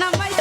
নামাই